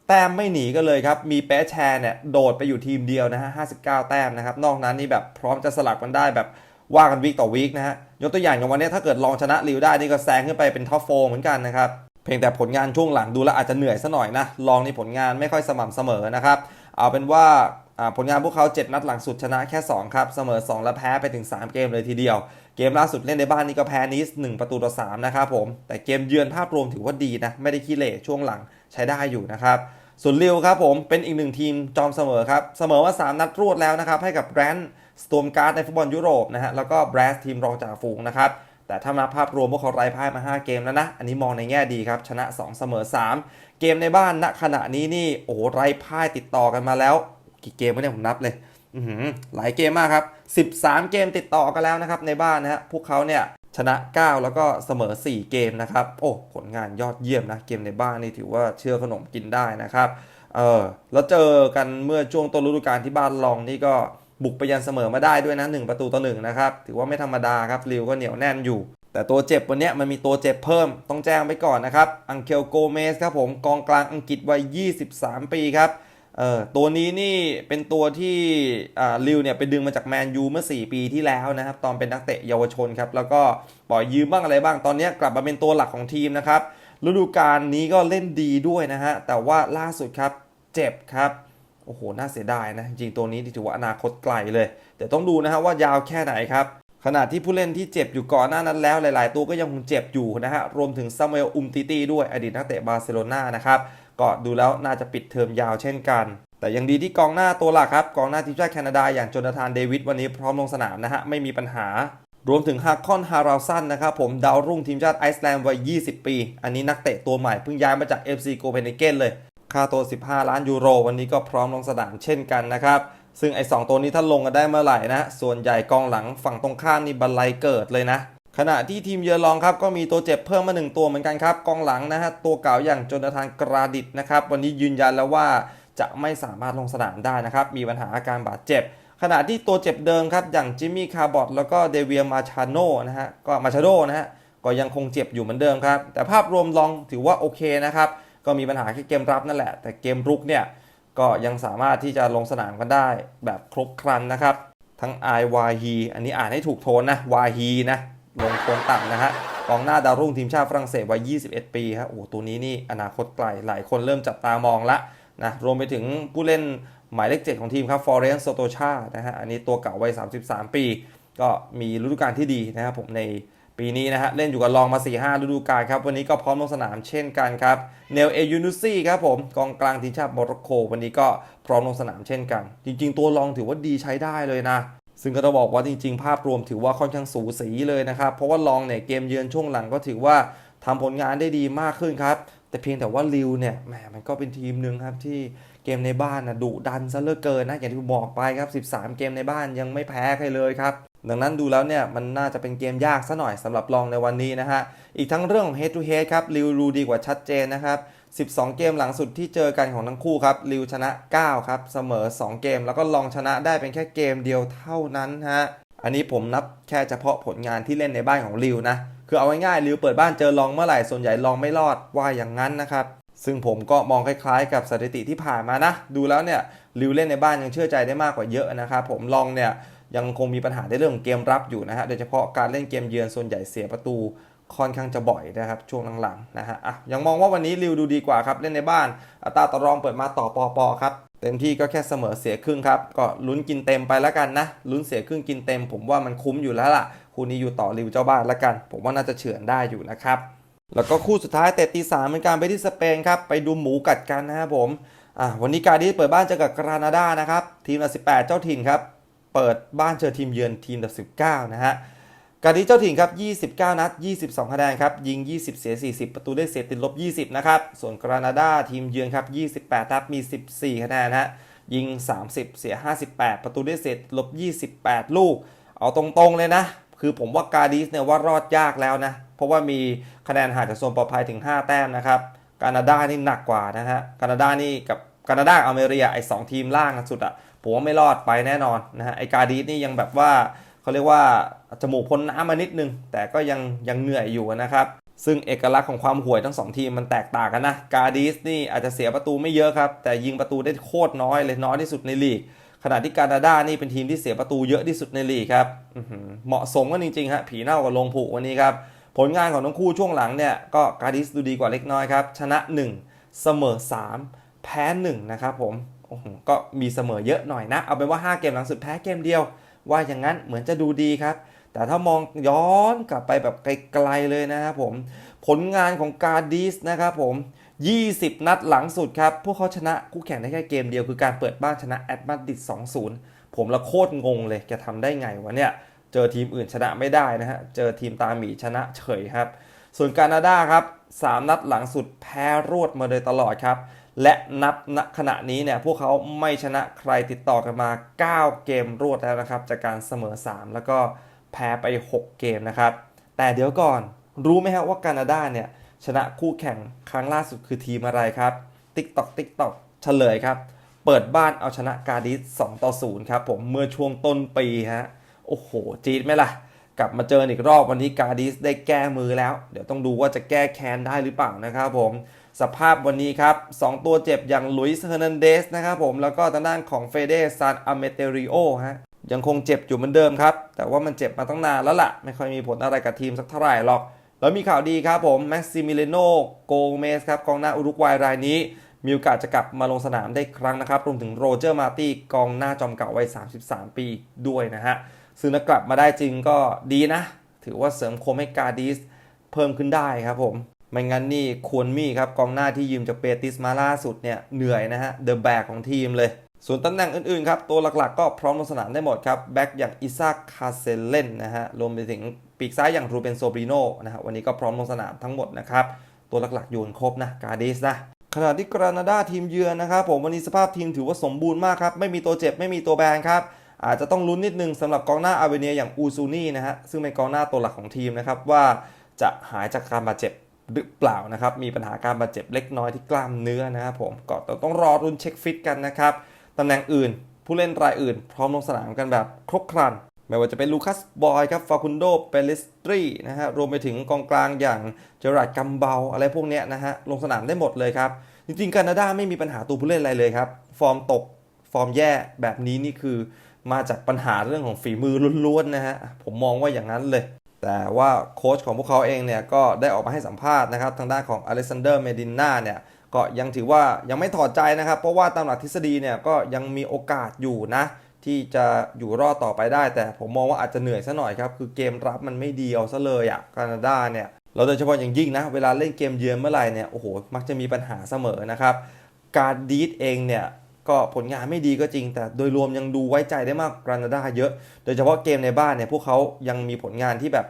แต้มไม่หนีกันเลยครับ มีแปะแชร์เนี่ยโดดไปอยู่ทีมเดียวนะฮะ 59 แต้มนะครับ นอกนั้นนี่แบบพร้อมจะสลับกันได้แบบว่ากันวีคต่อวีคนะฮะ ยกตัวอย่างอย่างวันนี้ถ้าเกิดลองชนะลิวได้นี่ก็แซงขึ้นไปเป็นท็อปโฟเหมือนกันนะครับเพียงแต่ผลงานช่วงหลังดูแล้วอาจจะเหนื่อยซะหน่อยนะ ลองนี่ผลงานไม่ค่อยสม่ำเสมอนะครับ เอาเป็นว่า ผลงานพวกเขา 7 นัดหลังสุดชนะแค่ 2 ครับ เสมอ 2 และแพ้ไปถึง 3 เกมเลยทีเดียว เกมล่าสุดเล่นในบ้านนี่ก็แพ้นิส 1 ประตูต่อ 3 นะครับผม แต่เกมเยือนภาพรวมถือว่าดีนะ ไม่ได้ขี้เหร่ช่วงหลังใช้ได้อยู่นะครับส่วนลิวครับผมเป็นอีกหนึ่งทีมจอมเสมอครับ เสมอมา 3 นัดรวดแล้วนะครับ ให้กับแบรนด์สโตมการ์ดในฟุตบอลยุโรปนะฮะแล้วก็แบรสทีมรองจ่าฝูงนะครับแต่ถ้ามาภาพรวมพวกเขาไร้พ่ายมา 5 เกมแล้วนะ อันนี้มองในแง่ดีครับ ชนะ 2 เสมอ 3 เกมในบ้านณขณะนี้นี่ โอ้ไร้พ่ายติดต่อกันมาแล้ว กี่เกมไม่ได้ผมนับเลยอื้อหือหลายเกมมากครับ 13 เกมติดต่อกันแล้วนะครับในบ้านนะฮะพวกเขาเนี่ยชนะ 9 แล้วก็เสมอ 4 เกมนะครับ โอ้ผลงานยอดเยี่ยมนะ เกมในบ้านนี่ถือว่าเชื่อขนมกินได้นะครับ เออแล้วเจอกันเมื่อช่วงต้นฤดูกาลที่บ้านลองนี่ก็บุกไปยันเสมอมาได้ด้วยนะ 1 ประตูต่อ1นะครับ ถือว่าไม่ธรรมดาครับริวก็เหนียวแน่นอยู่ แต่ตัวเจ็บวันนี้มันมีตัวเจ็บเพิ่มต้องแจ้งไปก่อนนะครับ อังเคลโกเมสครับผมกองกลางอังกฤษวัย 23 ปีครับ เออตัวนี้นี่เป็นตัวที่อ่าลิวเนี่ยไปดึงมาจากแมนยูเมื่อ 4 ปีที่แล้วนะครับ ตอนเป็นนักเตะเยาวชนครับ แล้วก็ปล่อยยืมบ้างอะไรบ้างตอนนี้กลับมาเป็นตัวหลักของทีมนะครับฤดูกาลนี้ก็เล่นดีด้วยนะฮะ แต่ว่าล่าสุดครับเจ็บครับโอ้โห น่าเสียดายนะ จริงตัวนี้ถือว่าอนาคตไกลเลย แต่ต้องดูนะฮะว่ายาวแค่ไหนครับ ขณะที่ผู้เล่นที่เจ็บอยู่ก่อนหน้านั้นแล้ว หลาย ๆ ตัวก็ยังคงเจ็บอยู่นะฮะ รวมถึงซามูเอลอุมติตีด้วยอดีตนักเตะบาร์เซโลนานะครับ ก็ดูแล้วน่าจะปิดเทอมยาวเช่นกัน แต่ยังดีที่กองหน้าตัวหลักครับกองหน้าทีมชาติแคนาดาอย่างโจนาธานเดวิดวันนี้พร้อมลงสนามนะฮะไม่มีปัญหารวมถึงฮาคอนฮาราลสันนะครับผมดาวรุ่งทีมชาติไอซ์แลนด์วัย 20 ปี อันนี้นักเตะตัวใหม่เพิ่งย้ายมาจาก FC โกเปนเฮเกนเลย ค่าตัว 15 ล้านยูโร วันนี้ก็พร้อมลงสนามเช่นกันนะครับ ซึ่งไอ้สองตัวนี้ถ้าลงกันได้เมื่อไหร่นะ ส่วนใหญ่กองหลังฝั่งตรงข้ามนี่บันไลเกิดเลยนะ ขณะที่ทีมเยือนรองครับก็มีตัวเจ็บเพิ่มมาหนึ่งตัวเหมือนกันครับกองหลังนะฮะตัวเก่าอย่างโจนาธานกราดิตนะครับ วันนี้ยืนยันแล้วว่าจะไม่สามารถลงสนามได้นะครับ มีปัญหาอาการบาดเจ็บ ขณะที่ตัวเจ็บเดิมครับ อย่างจิมมี่คาร์บอตแล้วก็เดเวียมาชาโนนะฮะก็มาชาโดนะฮะก็ยังคงเจ็บอยู่เหมือนเดิมครับ แต่ภาพรวมลองถือว่าโอเคนะครับ ก็มีปัญหาแค่เกมรับนั่นแหละ แต่เกมรุกเนี่ยก็ยังสามารถที่จะลงสนามกันได้แบบครบครันนะครับ ทั้งไอวาฮีอันนี้อ่านให้ถูกโทนนะวาฮีนะ ลงโทนต่ำนะฮะกองหน้าดาวรุ่งทีมชาติฝรั่งเศสวัย 21 ปีครับโอ้ตัวนี้นี่อนาคตไกลหลายคนเริ่มจับตามองละนะรวมไปถึงผู้เล่นหมายเลข7ของทีมครับฟอร์เรนซ์โซโตชานะฮะอันนี้ตัวเก่าวัย 33 ปี ก็มีฤดูกาลที่ดีนะครับผมในปีนี้นะฮะเล่นอยู่กับลองมา 4-5ฤดูกาลครับ วันนี้ก็พร้อมลงสนามเช่นกันครับเนลเอยูนุซี่ครับผมกองกลางทีมชาติโมร็อกโก วันนี้ก็พร้อมลงสนามเช่นกัน จริง ๆ ตัวลองถือว่าดีใช้ได้เลยนะ ซึ่งก็ต้องบอกว่าจริงๆ ภาพรวมถือว่าค่อนข้างสูสีเลยนะครับ เพราะว่าลองเนี่ยเกมเยือนช่วงหลังก็ถือว่าทำผลงานได้ดีมากขึ้นครับ แต่เพียงแต่ว่าลิวเนี่ยแหมมันก็เป็นทีมหนึ่งครับที่เกมในบ้านนะดุดันซะเลือเกินนะอย่างที่ผมบอกไปครับ 13 เกมในบ้านยังไม่แพ้ใครเลยครับ ดังนั้นดูแล้วเนี่ยมันน่าจะเป็นเกมยากซะหน่อยสำหรับลองในวันนี้นะฮะ อีกทั้งเรื่องของ head to head ครับลิวรูดีกว่าชัดเจนนะครับ 12 เกมหลังสุดที่เจอกันของทั้งคู่ครับลิวชนะ 9 ครับ เสมอ 2 เกม แล้วก็ลองชนะได้เป็นแค่เกมเดียวเท่านั้นฮะ อันนี้ผมนับแค่เฉพาะผลงานที่เล่นในบ้านของลิวนะ คือเอาง่ายๆลิวเปิดบ้านเจอลองเมื่อไหร่ส่วนใหญ่ลองไม่รอดว่าอย่างนั้นนะครับซึ่งผมก็มองคล้ายๆ กับสถิติที่ผ่านมานะ ดูแล้วเนี่ยลิวเล่นในบ้านยังเชื่อใจได้มากกว่าเยอะนะครับผมลองเนี่ย ยังคงมีปัญหาในเรื่องของเกมรับอยู่นะฮะโดยเฉพาะการเล่นเกมเยือนส่วนใหญ่เสียประตูค่อนข้างจะบ่อยนะครับช่วงหลังๆนะฮะอะยังมองว่าวันนี้ลิวดูดีกว่าครับเล่นในบ้านอัตราต่อรองเปิดมาต่อปอปอครับเต็มที่ก็แค่เสมอเสียครึ่งครับ ก็ลุ้นกินเต็มไปแล้วกันนะลุ้นเสียครึ่งกินเต็ม ผมว่ามันคุ้มอยู่แล้วล่ะคู่นี้อยู่ต่อลิวเจ้าบ้านแล้วกัน ผมว่าน่าจะเฉือนได้อยู่นะครับแล้วก็คู่สุดท้ายเตะตีสามเป็นการไปที่สเปนครับไปดูหมูกัดกันนะครับผมอะวันนี้การดีเปิดบ้านเจอกับกรานาดานะครับทีมละ18 เจ้าถิ่นครับ เปิดบ้านเจอทีมเยือนทีมละ19 นะฮะการดีเจ้าถิ่นครับ 29 นัด 22 คะแนนครับ ยิง 20 เสีย 40 ประตูได้เสียติดลบ 20 นะครับ ส่วนกรานาดาทีมเยือนครับ 28 นัด มี 14 คะแนนฮะ ยิง 30 เสีย 58 ประตูได้เสียติดลบ 28 ลูก เอาตรงๆเลยนะ คือผมว่ากาดิสเนี่ยว่ารอดยากแล้วนะ เพราะว่ามีคะแนนห่างจากโซนปลอดภัยถึง 5 แต้มนะครับ กานาดานี่หนักกว่านะฮะ กานาดานี่กับกานาดาอเมริกาไอ้สองทีมล่างสุดอะ ผมว่าไม่รอดไปแน่นอนนะฮะไอกาดิสนี่ยังแบบว่าเขาเรียกว่าจมูกพ้นน้ำมานิดนึง แต่ก็ยังยังเหนื่อยอยู่นะครับซึ่งเอกลักษณ์ของความห่วยทั้งสองทีมมันแตกต่างกันนะ กาดิสนี่อาจจะเสียประตูไม่เยอะครับ แต่ยิงประตูได้โคตรน้อยเลยน้อยที่สุดในลีก ขณะที่กานาดานี่เป็นทีมที่เสียประตูเยอะที่สุดในลีกครับเหมาะสมกันจริงๆฮะผีเน่ากับลงผุวันนี้ครับ ผลงานของทั้งคู่ช่วงหลังเนี่ย ก็กาดิสดูดีกว่าเล็กน้อยครับ ชนะ 1 เสมอ 3 แพ้1นะครับผม ก็มีเสมอเยอะหน่อยนะ เอาเป็นว่า 5 เกมหลังสุดแพ้เกมเดียว ว่าอย่างนั้นเหมือนจะดูดีครับ แต่ถ้ามองย้อนกลับไปแบบไกลๆเลยนะครับผม ผลงานของกาดีสนะครับผม 20 นัดหลังสุดครับ พวกเขาชนะคู่แข่งได้แค่เกมเดียวคือการเปิดบ้านชนะแอตมาดิด2-0 ผมละโคตรงงเลยแกทำได้ไงวะเนี่ย เจอทีมอื่นชนะไม่ได้นะฮะ เจอทีมตาหมีชนะเฉยครับ ส่วนแคนาดาครับ 3 นัดหลังสุดแพ้รวดมาโดยตลอดครับ และนับณขณะนี้เนี่ยพวกเขาไม่ชนะใครติดต่อกันมา 9 เกมรวดแล้วนะครับ จากการเสมอ 3 แล้วก็แพ้ไป 6 เกมนะครับ แต่เดี๋ยวก่อนรู้ไหมครับว่าแคนาดาเนี่ยชนะคู่แข่งครั้งล่าสุดคือทีมอะไรครับ ติ๊กตอกติ๊กตอกเฉลยครับ เปิดบ้านเอาชนะการดิส2ต่อ0ครับผมเมื่อช่วงต้นปีฮะโอ้โห จี๊ดไหมล่ะ กลับมาเจออีกรอบวันนี้การดิสได้แก้มือแล้ว เดี๋ยวต้องดูว่าจะแก้แค้นได้หรือเปล่านะครับผม สภาพวันนี้ครับ 2 ตัวเจ็บอย่างลุยส์เฮอร์นันเดสนะครับผมแล้วก็ทางด้านของเฟเดซานอเมเตริโอฮะยังคงเจ็บอยู่เหมือนเดิมครับ แต่ว่ามันเจ็บมาตั้งนานแล้วล่ะ ไม่ค่อยมีผลอะไรกับทีมสักเท่าไหร่หรอก แล้วมีข่าวดีครับผมแม็กซิมิเลโนโกเมสครับกองหน้าอุรุกวัยรายนี้ มีโอกาสจะกลับมาลงสนามได้ครั้งนะครับรวมถึงโรเจอร์มาตี้กองหน้าจอมเก่าวัย 33 ปีด้วยนะฮะซึ่งถ้ากลับมาได้จริงก็ดีนะ ถือว่าเสริมโคมให้กาดิสเพิ่มขึ้นได้ครับผม ไม่งั้นนี่ควรมีครับกองหน้าที่ยืมจากเปติสมาล่าสุดเนี่ยเหนื่อยนะฮะเดอะแบกของทีมเลย ส่วนตำแหน่งอื่นๆครับ ตัวหลักๆก็พร้อมลงสนามได้หมดครับ แบ็กอย่างอิซาคาเซเลนนะฮะรวมไปถึงปีกซ้ายอย่างรูเบนโซบริโนนะฮะวันนี้ก็พร้อมลงสนามทั้งหมดนะครับ ตัวหลักๆอยู่ครบนะการดิสนะขณะที่กรานาดาทีมเยือนนะครับผมวันนี้สภาพทีมถือว่าสมบูรณ์มากครับ ไม่มีตัวเจ็บไม่มีตัวแบนครับอาจจะต้องลุ้นนิดนึงสำหรับกองหน้าอาเวเนียอย่างอูซูนี่นะฮะซึ่งเป็นกองหน้าตัวหลักของทีมนะครับว่าจะหายจากการบาดเจ็บ หรือเปล่านะครับ มีปัญหาการบาดเจ็บเล็กน้อยที่กล้ามเนื้อนะครับผมก็ต้องรอรุนเช็คฟิตกันนะครับตำแหน่งอื่น ผู้เล่นรายอื่น พร้อมลงสนามกันแบบครบครัน ไม่ว่าจะเป็นลูคัสบอยครับฟาคุนโดเปเลสตรีนะฮะรวมไปถึงกองกลางอย่างเจอราร์ดกัมเบาอะไรพวกเนี้ยนะฮะลงสนามได้หมดเลยครับ จริงๆแคนาดาไม่มีปัญหาตัวผู้เล่นอะไรเลยครับ ฟอร์มตกฟอร์มแย่แบบนี้นี่คือมาจากปัญหาเรื่องของฝีมือล้วนๆนะฮะผมมองว่าอย่างนั้นเลย แต่ว่าโค้ชของพวกเขาเองเนี่ยก็ได้ออกมาให้สัมภาษณ์นะครับ ทางด้านของอเล็กซานเดอร์เมดินาเนี่ยก็ยังถือว่ายังไม่ถอดใจนะครับ เพราะว่าตามหลักทฤษฎีเนี่ยก็ยังมีโอกาสอยู่นะ ที่จะอยู่รอดต่อไปได้ แต่ผมมองว่าอาจจะเหนื่อยซะหน่อยครับ คือเกมรับมันไม่ดีเอาซะเลยอะแคนาดาเนี่ยเราโดยเฉพาะอย่างยิ่งนะ เวลาเล่นเกมเยือนเมื่อไหร่เนี่ยโอ้โหมักจะมีปัญหาเสมอนะครับ การดีดเองเนี่ย ก็ผลงานไม่ดีก็จริง แต่โดยรวมยังดูไว้ใจได้มากกรานาดาเยอะ โดยเฉพาะเกมในบ้านเนี่ยพวกเขายังมีผลงานที่แบบ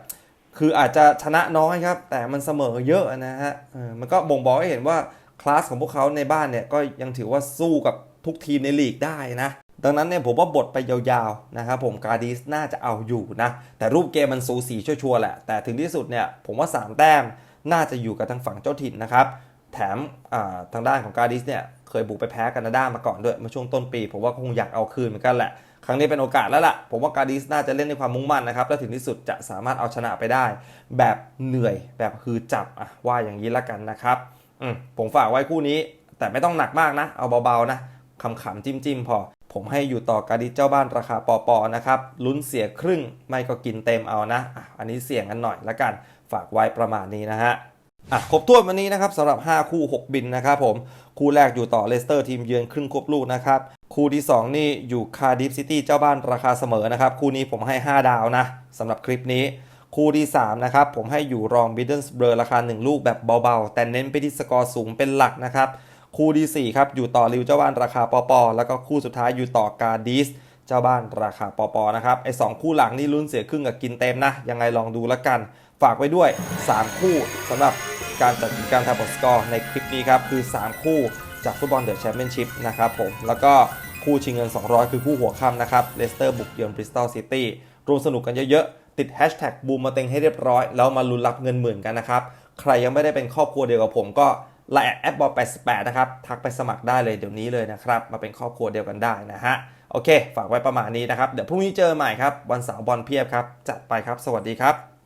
คืออาจจะชนะน้อยครับ แต่มันเสมอเยอะนะฮะมันก็บ่งบอกให้เห็นว่าคลาสของพวกเขาในบ้านเนี่ยก็ยังถือว่าสู้กับทุกทีมในลีกได้นะดังนั้นเนี่ยผมว่าบทไปยาวๆนะครับผมการดีสน่าจะเอาอยู่นะ แต่รูปเกมมันสูสีชัวร์ๆแหละ แต่ถึงที่สุดเนี่ยผมว่า 3 แต้มน่าจะอยู่กับทางฝั่งเจ้าถิ่นนะครับ แถมทางด้านของการดิสเนี่ย ยบุกไปแพ้แคนาดามาก่อนด้วยเมื่อช่วงต้นปี ผมว่าคงอยากเอาคืนเหมือนกันแหละ ครั้งนี้เป็นโอกาสแล้วล่ะ ผมว่าการดิสน่าจะเล่นในความมุ่งมั่นนะครับ และถึงที่สุดจะสามารถเอาชนะไปได้ แบบเหนื่อยแบบคือจับอะว่าอย่างนี้ละกันนะครับอืมผมฝากไว้คู่นี้ แต่ไม่ต้องหนักมากนะ เอาเบาๆนะขำๆจิ้มๆพอผมให้อยู่ต่อการดิสเจ้าบ้านราคาปอปอนะครับลุ้นเสียครึ่งไม่ก็กินเต็มเอานะ อันนี้เสี่ยงกันหน่อยละกัน ฝากไว้ประมาณนี้นะฮะ อะครบถ้วนวันนี้นะครับสำหรับ 5 คู่ 6 บินนะครับผม คู่แรกอยู่ต่อเลสเตอร์ทีมเยือนครึ่งครบลูกนะครับ คู่ที่ 2 นี่อยู่คาร์ดิฟซิตี้เจ้าบ้านราคาเสมอนะครับ คู่นี้ผมให้ 5 ดาวนะสำหรับคลิปนี้ คู่ที่ 3 นะครับ ผมให้อยู่รองบิดเดิลสเบอร์ราคา 1 ลูกแบบเบาๆ แต่เน้นไปที่สกอร์สูงเป็นหลักนะครับ คู่ที่ 4 ครับ อยู่ต่อริวเจ้าบ้านราคาปอปอแล้วก็คู่สุดท้ายอยู่ต่อการดิสเจ้าบ้านราคาปอปอนะครับไอ้สคู่หลังนี่ลุ้นเสียครึ่งกับกินเต็มนะยังไงลองดูแล้วกัน ฝากไว้ด้วย 3 คู่สำหรับการจัดกิจกรรมทำผลสกอร์ในคลิปนี้ครับ คือ 3 คู่จากฟุตบอลเดอะแชมเปี้ยนชิพนะครับผม แล้วก็คู่ชิงเงิน 200 คือคู่หัวค่ำนะครับเลสเตอร์บุกเยือนบริสตอลซิตี้รวมสนุกกันเยอะๆ ติดแฮชแท็กบูมมาเต็งให้เรียบร้อย แล้วมาลุ้นรับเงินหมื่นกันนะครับ ใครยังไม่ได้เป็นครอบครัวเดียวกับผมก็ไลน์แอดบอล88 นะครับ ทักไปสมัครได้เลยเดี๋ยวนี้เลยนะครับ มาเป็นครอบครัวเดียวกันได้นะฮะ โอเค ฝากไว้ประมาณนี้นะครับ เดี๋ยวพรุ่งนี้เจอใหม่ครับ วันเสาร์บอลเพียบครับ จัดไปครับ สวัสดีครับ